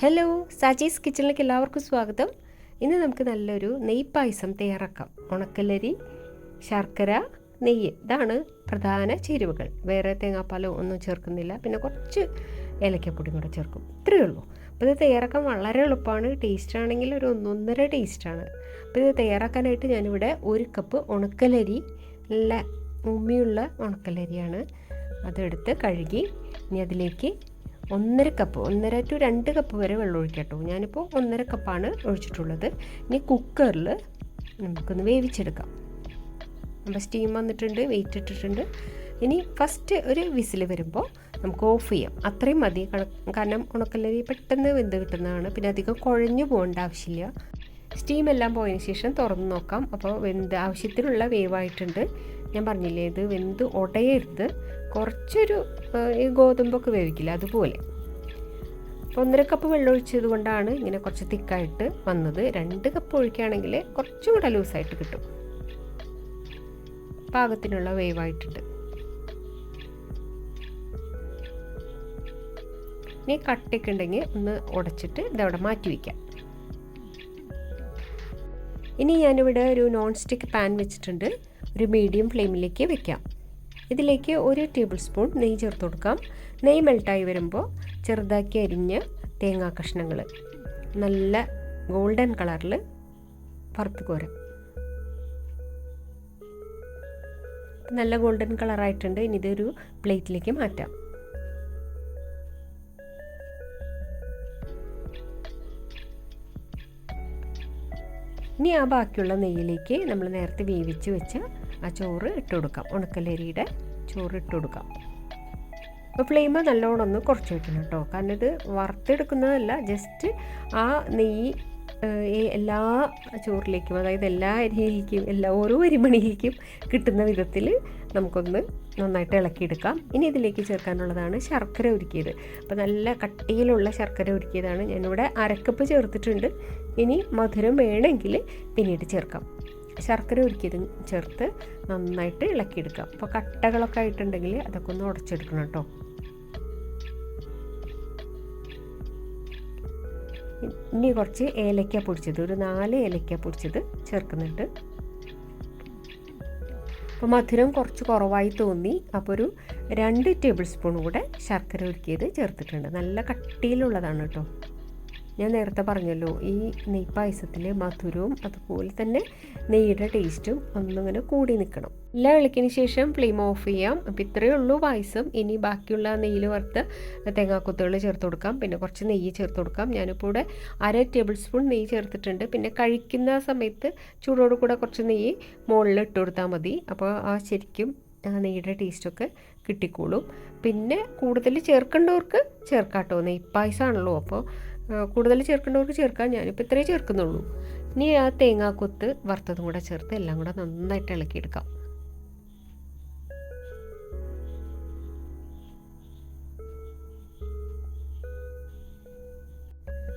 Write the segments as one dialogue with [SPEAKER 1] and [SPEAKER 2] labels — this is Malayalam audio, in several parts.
[SPEAKER 1] ഹലോ സാജീസ് കിച്ചണിലേക്ക് എല്ലാവർക്കും സ്വാഗതം. ഇന്ന് നമുക്ക് നല്ലൊരു നെയ് പായസം തയ്യാറാക്കാം. ഉണക്കലരി ശർക്കര നെയ്യ്. ഇതാണ് പ്രധാന ചേരുവകൾ. വേറെ തേങ്ങാപ്പാലോ ഒന്നും ചേർക്കുന്നില്ല. പിന്നെ കുറച്ച് ഏലക്കപ്പൊടിയും കൂടെ ചേർക്കും. ഇത്രയേ ഉള്ളൂ. അപ്പോൾ ഇത് തയ്യാറാക്കാൻ വളരെ എളുപ്പമാണ്. ടേസ്റ്റ് ആണെങ്കിൽ ഒരു ഒന്നൊന്നര ടേസ്റ്റാണ് അപ്പോൾ ഇത് തയ്യാറാക്കാനായിട്ട് ഞാനിവിടെ ഒരു കപ്പ് ഉണക്കലരി നല്ല ഉമ്മിയുള്ള ഉണക്കലരിയാണ് അതെടുത്ത് കഴുകി ഇനി അതിലേക്ക് ഒന്നര കപ്പ് ഒന്നര ടു രണ്ട് കപ്പ് വരെ വെള്ളം ഒഴിക്കാം കേട്ടോ. ഞാനിപ്പോൾ ഒന്നര കപ്പാണ് ഒഴിച്ചിട്ടുള്ളത്. ഇനി കുക്കറിൽ നമുക്കൊന്ന് വേവിച്ചെടുക്കാം. അപ്പോൾ സ്റ്റീം വന്നിട്ടുണ്ട് വെയിറ്റ് ഇട്ടിട്ടുണ്ട്. ഇനി ഫസ്റ്റ് ഒരു വിസിൽ വരുമ്പോൾ നമുക്ക് ഓഫ് ചെയ്യാം. അത്രയും മതി. കാരണം ഉണക്കല്ലരി പെട്ടെന്ന് വെന്ത് കിട്ടുന്നതാണ്. പിന്നെ അധികം കുഴഞ്ഞു പോകേണ്ട ആവശ്യമില്ല. സ്റ്റീം എല്ലാം പോയതിന് ശേഷം തുറന്ന് നോക്കാം. അപ്പോൾ വെന്ത് ആവശ്യത്തിനുള്ള വേവായിട്ടുണ്ട്. ഞാൻ പറഞ്ഞില്ലേ ഇത് വെന്ത് ഉടയരുത് കുറച്ചൊരു ഈ ഗോതമ്പൊക്കെ വേവിക്കില്ല അതുപോലെ. അപ്പോൾ ഒന്നര കപ്പ് വെള്ളം ഒഴിച്ചത് കൊണ്ടാണ് ഇങ്ങനെ കുറച്ച് തിക്കായിട്ട് വന്നത്. രണ്ട് കപ്പ് ഒഴിക്കുകയാണെങ്കിൽ കുറച്ചും കൂടെ ലൂസായിട്ട് കിട്ടും. പാകത്തിനുള്ള വേവായിട്ടുണ്ട്. ഇനി കട്ടയൊക്കെ ഉണ്ടെങ്കിൽ ഒന്ന് ഉടച്ചിട്ട് ഇതവിടെ മാറ്റി വയ്ക്കാം. ഇനി ഞാനിവിടെ ഒരു നോൺ സ്റ്റിക്ക് പാൻ വെച്ചിട്ടുണ്ട്. ഒരു മീഡിയം ഫ്ലെയിമിലേക്ക് വെക്കാം. ഇതിലേക്ക് ഒരു ടേബിൾ സ്പൂൺ നെയ്യ് ചേർത്ത് കൊടുക്കാം. നെയ്യ് മെൽട്ടായി വരുമ്പോൾ ചെറുതാക്കി അരിഞ്ഞ് തേങ്ങാ കഷ്ണങ്ങൾ. നല്ല ഗോൾഡൻ കളറിൽ വറുത്ത് കോരാം. നല്ല ഗോൾഡൻ കളറായിട്ടുണ്ട്. ഇനി ഇതൊരു പ്ലേറ്റിലേക്ക് മാറ്റാം. ഇനി ആ ബാക്കിയുള്ള നെയ്യിലേക്ക് നമ്മൾ നേരത്തെ വേവിച്ച് വെച്ച ആ ചോറ് ഇട്ട് കൊടുക്കാം. ഉണക്കലരിയുടെ ചോറ് ഇട്ട് കൊടുക്കാം. അപ്പോൾ ഫ്ലെയിം നല്ലോണം ഒന്ന് കുറച്ച് വെക്കണം കേട്ടോ. കാരണം ഇത് വറുത്തെടുക്കുന്നതല്ല ജസ്റ്റ് ആ നെയ്യ് എല്ലാ ചോറിലേക്കും അതായത് എല്ലാ അരിയിലേക്കും എല്ലാ ഓരോ അരിമണിയിലേക്കും കിട്ടുന്ന വിധത്തിൽ നമുക്കൊന്ന് നന്നായിട്ട് ഇളക്കിയെടുക്കാം. ഇനി ഇതിലേക്ക് ചേർക്കാനുള്ളതാണ് ശർക്കര ഉരുക്കിയത്. അപ്പോൾ നല്ല കട്ടിയിലുള്ള ശർക്കര ഉരുക്കിയതാണ്. ഞാനിവിടെ അരക്കപ്പ് ചേർത്തിട്ടുണ്ട്. ഇനി മധുരം വേണമെങ്കിൽ പിന്നീട് ചേർക്കാം. ശർക്കര ഉരുക്കിയത് ചേർത്ത് നന്നായിട്ട് ഇളക്കിയെടുക്കാം അപ്പോൾ കട്ടകളൊക്കെ ആയിട്ടുണ്ടെങ്കിൽ അതൊക്കെ ഒന്ന് ഉടച്ചെടുക്കണം കേട്ടോ. ഇനി കുറച്ച് ഏലക്ക പൊടിച്ചത് ഒരു നാല് ഏലക്ക പൊടിച്ചത് ചേർക്കുന്നുണ്ട്. അപ്പോൾ മധുരം കുറച്ച് കുറവായി തോന്നി. അപ്പോൾ ഒരു രണ്ട് ടേബിൾ സ്പൂൺ കൂടെ ശർക്കര ഒരുക്കിയത് ചേർത്തിട്ടുണ്ട്. നല്ല കട്ടിയിലുള്ളതാണ് കേട്ടോ. ഞാൻ നേരത്തെ പറഞ്ഞല്ലോ ഈ നെയ് പായസത്തിൽ മധുരവും അതുപോലെ തന്നെ നെയ്യുടെ ടേസ്റ്റും ഒന്നിങ്ങനെ കൂടി നിൽക്കണം. എല്ലാം ഇളക്കിന് ശേഷം ഫ്ലെയിം ഓഫ് ചെയ്യാം. അപ്പോൾ ഇത്രയേ ഉള്ളൂ പായസം. ഇനി ബാക്കിയുള്ള നെയ്യിൽ വറുത്ത് തേങ്ങാക്കൊത്തുകൾ ചേർത്ത് കൊടുക്കാം. പിന്നെ കുറച്ച് നെയ്യ് ചേർത്ത് കൊടുക്കാം. ഞാനിപ്പോൾ ഇവിടെ അര ടേബിൾ സ്പൂൺ നെയ്യ് ചേർത്തിട്ടുണ്ട്. പിന്നെ കഴിക്കുന്ന സമയത്ത് ചൂടോട് കൂടെ കുറച്ച് നെയ്യ് മുകളിൽ ഇട്ട് കൊടുത്താൽ മതി. അപ്പോൾ ആ ശരിക്കും നെയ്യുടെ ടേസ്റ്റൊക്കെ കിട്ടിക്കോളും. പിന്നെ കൂടുതൽ ചേർക്കേണ്ടവർക്ക് ചേർക്കാട്ടോ. നെയ്യ് പായസമാണല്ലോ. അപ്പോൾ കൂടുതൽ ചേർക്കേണ്ടവർക്ക് ചേർക്കാം. ഞാനിപ്പോൾ ഇത്രയേ ചേർക്കുന്നുള്ളൂ. ഇനി ആ തേങ്ങാക്കൊത്ത് വറുത്തതും കൂടെ ചേർത്ത് എല്ലാം കൂടെ നന്നായിട്ട് ഇളക്കിയെടുക്കാം.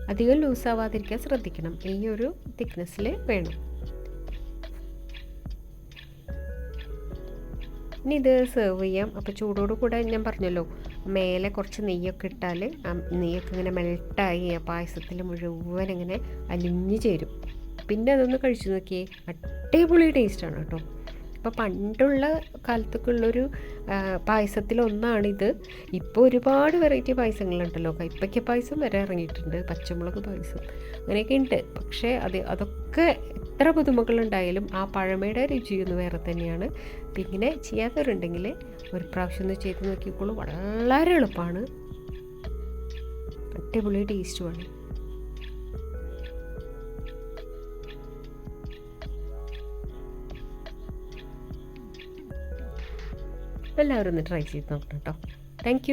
[SPEAKER 1] അധികം ലൂസാവാതിരിക്കാൻ ശ്രദ്ധിക്കണം. ഈ ഒരു തിക്നെസ്സിൽ വേണം. ഇനി ഇത് സെർവ് ചെയ്യാം. അപ്പോൾ ചൂടോട് കൂടെ ഞാൻ പറഞ്ഞല്ലോ മേലെ കുറച്ച് നെയ്യൊക്കെ ഇട്ടാൽ നെയ്യൊക്കെ ഇങ്ങനെ മെൽട്ടായി ആ പായസത്തിൽ മുഴുവൻ ഇങ്ങനെ അലിഞ്ഞു ചേരും. പിന്നെ അതൊന്ന് കഴിച്ചു നോക്കിയേ അടിപൊളി ടേസ്റ്റാണ് കേട്ടോ. ഇപ്പോൾ പണ്ടുള്ള കാലത്തൊക്കെ ഉള്ളൊരു പായസത്തിലൊന്നാണിത്. ഇപ്പോൾ ഒരുപാട് വെറൈറ്റി പായസങ്ങളുണ്ടല്ലോ. കൈപ്പയ്ക്ക പായസം വരെ ഇറങ്ങിയിട്ടുണ്ട്. പച്ചമുളക് പായസം അങ്ങനെയൊക്കെ ഉണ്ട് പക്ഷേ അത് അതൊക്കെ എത്ര പുതുമകളുണ്ടായാലും ആ പഴമയുടെ രുചിയൊന്ന് വേറെ തന്നെയാണ്. അപ്പം ഇങ്ങനെ ചെയ്യാത്തവരുണ്ടെങ്കിൽ ഒരു പ്രാവശ്യം ഒന്ന് ചെയ്ത് നോക്കിക്കോളൂ. വളരെ എളുപ്പമാണ് അടിപൊളി ടേസ്റ്റുമാണ് എല്ലാവരും ഒന്ന് ട്രൈ ചെയ്ത് നോക്കണം കേട്ടോ താങ്ക്